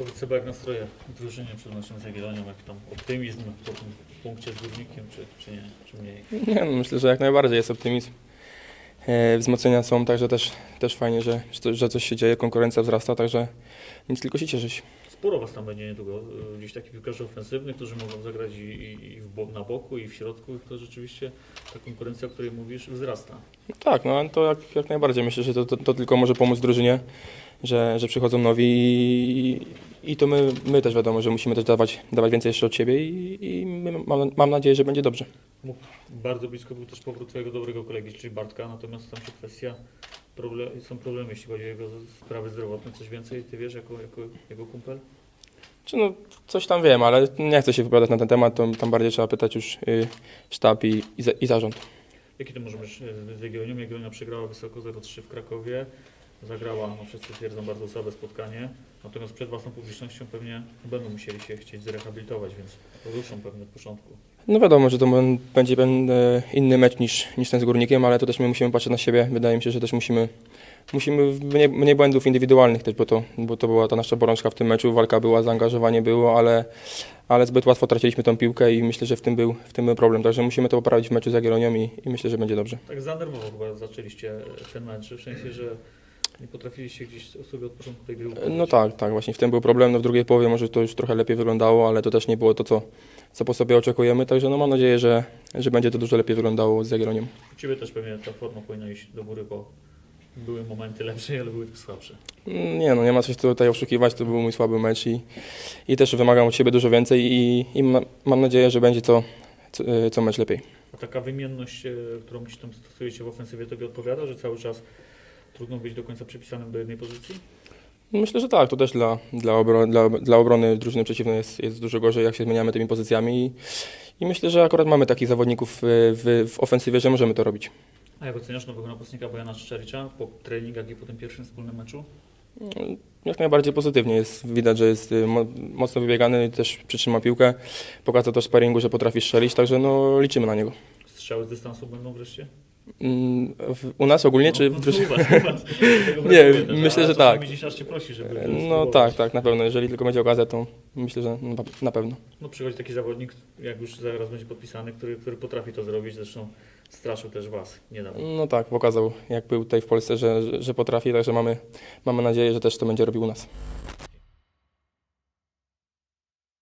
Powiedz sobie, jak nastroje drużynie przed naszym Zagielonią, jak tam optymizm po tym punkcie z Górnikiem, czy, czy nie, czy mniej? Nie, no myślę, że jak najbardziej jest optymizm. E, wzmocnienia są, także też, też fajnie, że, że coś się dzieje, konkurencja wzrasta, także nic tylko się cieszyć. Sporo Was tam będzie niedługo, y, gdzieś takich piłkarzy ofensywnych, którzy mogą zagrać i, i, i w na boku, i w środku, to rzeczywiście ta konkurencja, o której mówisz, wzrasta. Tak, no to jak, jak najbardziej. Myślę, że to, to, to tylko może pomóc drużynie, że, że przychodzą nowi i, i to my, my też wiadomo, że musimy też dawać, dawać więcej jeszcze od siebie i, i mam, mam nadzieję, że będzie dobrze. Bardzo blisko był też powrót Twojego dobrego kolegi, czyli Bartka, natomiast tam się kwestia, problem, są problemy, jeśli chodzi o jego sprawy zdrowotne. Coś więcej Ty wiesz, jako, jako jego kumpel? Czy no, coś tam wiem, ale nie chcę się wypowiadać na ten temat, to tam bardziej trzeba pytać już y, sztab i, i, za, i zarząd. Jaki Ty możesz mieć e, z Jagiellonią? Jagiellonia przegrała wysoko 0-3 w Krakowie, zagrała, no wszyscy twierdzą, bardzo słabe spotkanie, natomiast przed własną publicznością pewnie będą musieli się chcieć zrehabilitować, więc ruszą pewnie od początku. No wiadomo, że to będzie e, inny mecz niż, niż ten z Górnikiem, ale to też my musimy patrzeć na siebie. Wydaje mi się, że też musimy, musimy mniej, mniej błędów indywidualnych też, bo to, bo to była ta nasza bolączka w tym meczu. Walka była, zaangażowanie było, ale, ale zbyt łatwo traciliśmy tą piłkę i myślę, że w tym był, w tym był problem. Także musimy to poprawić w meczu z Jagiellonią i, i myślę, że będzie dobrze. Tak zanerwowo chyba zaczęliście ten mecz, w sensie, że nie potrafiliście gdzieś sobie od początku tej gry No układać. tak, tak, właśnie w tym był problem. No w drugiej połowie może to już trochę lepiej wyglądało, ale to też nie było to, co, co po sobie oczekujemy. Także no mam nadzieję, że, że będzie to dużo lepiej wyglądało z Jagiellonią. U Ciebie też pewnie ta forma powinna iść do góry, bo były momenty lepsze, ale były też słabsze. Mm, Nie no, nie ma coś tutaj oszukiwać, to był mój słaby mecz i, i też wymagam od siebie dużo więcej i, i ma, mam nadzieję, że będzie co, co, e, co mecz lepiej. A taka wymienność, e, którą gdzieś tam stosujecie w ofensywie, tobie odpowiada, że cały czas trudno być do końca przypisanym do jednej pozycji? Myślę, że tak, to też dla, dla, obro, dla, dla obrony drużyny przeciwnej jest, jest dużo gorzej, jak się zmieniamy tymi pozycjami i, i myślę, że akurat mamy takich zawodników w, w, w ofensywie, że możemy to robić. A jak oceniasz nowego napastnika Bojana Szczericza po treningach i po tym pierwszym wspólnym meczu? Mm, Jak najbardziej pozytywnie jest, widać, że jest y, mo, mocno wybiegany, też przytrzyma piłkę, pokazał też w sparingu, że potrafi strzelić, także no liczymy na niego. Strzały z dystansu będą wreszcie? Mm, w, u nas ogólnie, czy No, w drużynie? Tego Nie, też, myślę, że tak. Gdzieś aż cię prosi, żeby żeby No tak, tak, na pewno. Jeżeli tylko będzie okazja, to myślę, że na- pewno. No przychodzi taki zawodnik, jak już zaraz będzie podpisany, który, który potrafi to zrobić, zresztą straszył też was niedawno. No tak, pokazał jak był tutaj w Polsce, że, że, że potrafi, także mamy, mamy nadzieję, że też to będzie robił u nas.